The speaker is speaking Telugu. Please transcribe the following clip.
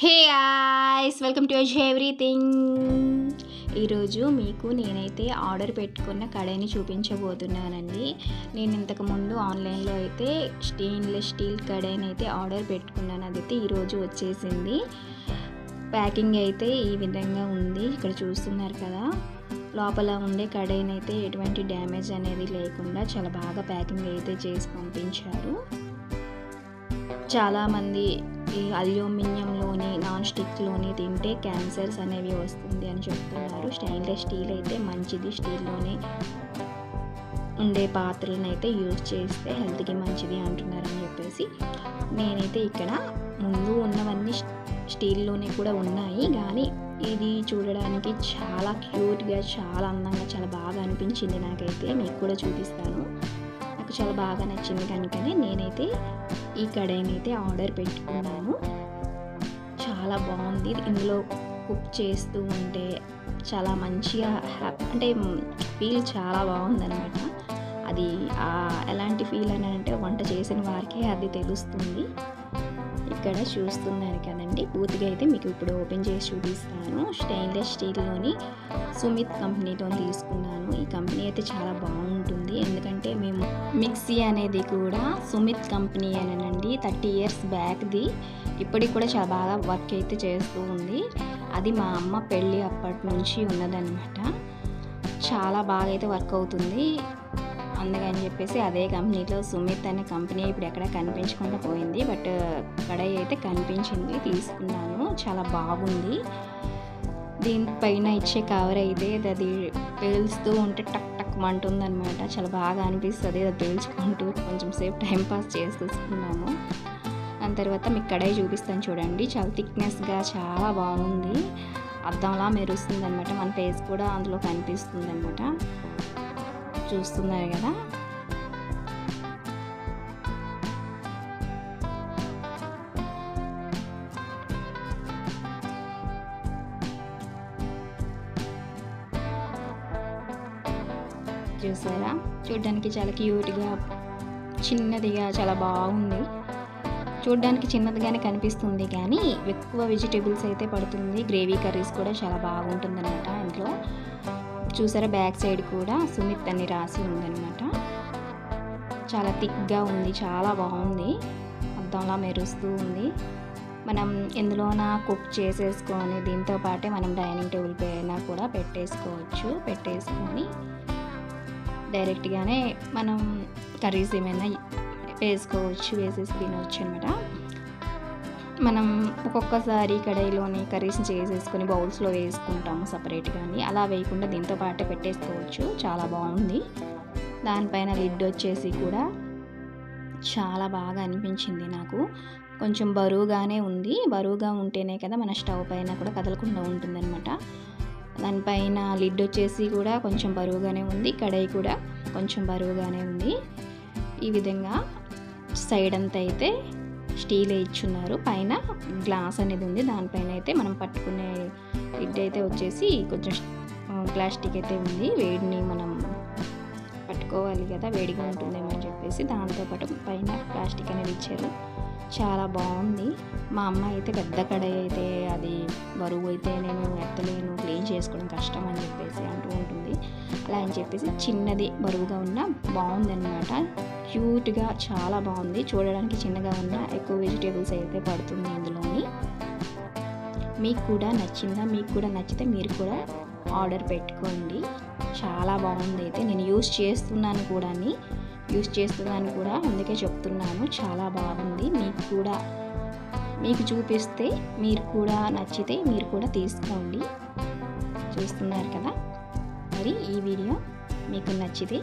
హే ఐస్ వెల్కమ్ టు అజ్ ఎవ్రీథింగ్. ఈరోజు మీకు నేనైతే ఆర్డర్ పెట్టుకున్న కడాయిని చూపించబోతున్నానండి. నేను ఇంతకుముందు ఆన్లైన్లో అయితే స్టెయిన్లెస్ స్టీల్ కడాయిని అయితే ఆర్డర్ పెట్టుకున్నాను. అదైతే ఈరోజు వచ్చేసింది. ప్యాకింగ్ అయితే ఈ విధంగా ఉంది. ఇక్కడ చూస్తున్నారు కదా లోపల ఉండే కడాయిని అయితే ఎటువంటి డ్యామేజ్ అనేది లేకుండా చాలా బాగా ప్యాకింగ్ అయితే చేసి పంపించారు. చాలామంది ఈ అల్యూమినియంలోని నాన్ స్టిక్లోని తింటే క్యాన్సర్స్ అనేవి వస్తుంది అని చెప్తున్నారు. స్టెయిన్లెస్ స్టీల్ అయితే మంచిది. స్టీల్లోనే ఉండే పాత్రలను అయితే యూజ్ చేస్తే హెల్త్కి మంచిది అంటున్నారని చెప్పేసి నేనైతే ఇక్కడ ముందు ఉన్నవన్నీ స్టీల్లోనే కూడా ఉన్నాయి. కానీ ఇది చూడడానికి చాలా క్యూట్గా చాలా అందంగా చాలా బాగా అనిపించింది నాకైతే. మీకు కూడా చూపిస్తాను. నాకు చాలా బాగా నచ్చింది కనుకనే నేనైతే ఈ కడాయినైతే అయితే ఆర్డర్ పెట్టుకున్నాను. చాలా బాగుంది. ఇందులో కుక్ చేస్తూ ఉంటే చాలా మంచిగా హ్యాపీ అంటే ఫీల్ చాలా బాగుందనమాట అది ఎలాంటి ఫీల్ అని అంటే వంట చేసిన వారికే అది తెలుస్తుంది. ఇక్కడ చూస్తున్నారు కదండి. పూర్తిగా అయితే మీకు ఇప్పుడు ఓపెన్ చేసి చూపిస్తాను. స్టెయిన్లెస్ స్టీల్లోని సుమిత్ కంపెనీతో తీసుకున్నాను. ఈ కంపెనీ అయితే చాలా బాగుంటుంది. ఎందుకంటే మేము మిక్సీ అనేది కూడా సుమిత్ కంపెనీ అనండి. థర్టీ ఇయర్స్ బ్యాక్ది. ఇప్పటికి కూడా చాలా బాగా వర్క్ అయితే చేస్తూ ఉంది. అది మా అమ్మ పెళ్ళి అప్పటి నుంచి ఉన్నదనమాట చాలా బాగా అయితే వర్క్ అవుతుంది. అందుకని చెప్పేసి అదే కంపెనీలో సుమిత్ అనే కంపెనీ ఇప్పుడు ఎక్కడ కనిపించకుండా పోయింది. బట్ కడాయి అయితే కనిపించింది తీసుకున్నాను. చాలా బాగుంది. దీనిపైన ఇచ్చే కవర్ అయితే అది పేలుస్తూ ఉంటే టక్ టక్ మంటుంది అనమాట చాలా బాగా అనిపిస్తుంది. అది పేల్చుకుంటూ కొంచెం సేపు టైం పాస్ దాని తర్వాత మీకు కడాయి చూపిస్తాను చూడండి. చాలా థిక్నెస్గా చాలా బాగుంది. అద్దంలా మెరుస్తుంది అనమాట మన ఫేస్ కూడా అందులో కనిపిస్తుంది అనమాట చూస్తున్నారు కదా. చూసారా? చూడ్డానికి చాలా క్యూట్గా చిన్నదిగా చాలా బాగుంది. చూడ్డానికి చిన్నదిగానే కనిపిస్తుంది కానీ ఎక్కువ వెజిటేబుల్స్ అయితే పడుతుంది. గ్రేవీ కర్రీస్ కూడా చాలా బాగుంటుంది అనమాట ఇంట్లో చూసారా బ్యాక్ సైడ్ కూడా సుమిత్ అని రాసి ఉందన్నమాట. చాలా థిక్గా ఉంది చాలా బాగుంది. అద్దంలా మెరుస్తూ ఉంది. మనం ఎందులోనా కుక్ చేసేసుకొని దీంతో పాటే మనం డైనింగ్ టేబుల్ పైన కూడా పెట్టేసుకోవచ్చు పెట్టేసుకొని డైరెక్ట్గానే మనం కర్రీస్ ఏమైనా వేసుకోవచ్చు వేసేసి తినవచ్చు అనమాట మనం ఒక్కొక్కసారి కడాయిలోని కర్రీస్ చేసేసుకొని బౌల్స్లో వేసుకుంటాము సపరేట్గాని అలా వేయకుండా దీంతో పాటే పెట్టేసుకోవచ్చు. చాలా బాగుంది. దానిపైన లిడ్ వచ్చేసి కూడా చాలా బాగా అనిపించింది నాకు. కొంచెం బరువుగానే ఉంది. బరువుగా ఉంటేనే కదా మన స్టవ్ పైన కూడా కదలకుండా ఉంటుందన్నమాట. దానిపైన లిడ్ వచ్చేసి కూడా కొంచెం బరువుగానే ఉంది. కడాయి కూడా కొంచెం బరువుగానే ఉంది. ఈ విధంగా సైడ్ అంతా అయితే స్టీల్ ఇచ్చున్నారు. పైన గ్లాస్ అనేది ఉంది. దానిపైన అయితే మనం పట్టుకునే ఇడ్ అయితే వచ్చేసి కొంచెం ప్లాస్టిక్ అయితే ఉంది. వేడిని మనం పట్టుకోవాలి కదా వేడిగా ఉంటుందేమో అని చెప్పేసి దాంతోపాటు పైన ప్లాస్టిక్ అనేది ఇచ్చారు. చాలా బాగుంది. మా అమ్మ అయితే పెద్ద కడాయి అయితే అది బరువు అయితే నేను ఎత్తలేను క్లీన్ చేసుకోవడం కష్టం అని చెప్పేసి అంటూ ఉంటుంది. అలా అని చెప్పేసి చిన్నది బరువుగా ఉన్న బాగుందన్నమాట. క్యూట్గా చాలా బాగుంది. చూడడానికి చిన్నగా ఉన్న ఎక్కువ వెజిటేబుల్స్ అయితే పడుతుంది ఇందులోని. మీకు కూడా నచ్చిందా? మీకు కూడా నచ్చితే మీరు కూడా ఆర్డర్ పెట్టుకోండి. చాలా బాగుంది అయితే. నేను యూస్ చేస్తున్నాను కూడా యూస్ చేస్తున్నాను కూడా అందుకే చెప్తున్నాను. చాలా బాగుంది. మీకు కూడా మీకు చూపిస్తే మీరు కూడా నచ్చితే మీరు కూడా తీసుకోండి. చూస్తున్నారు కదా? మరి ఈ వీడియో మీకు నచ్చితే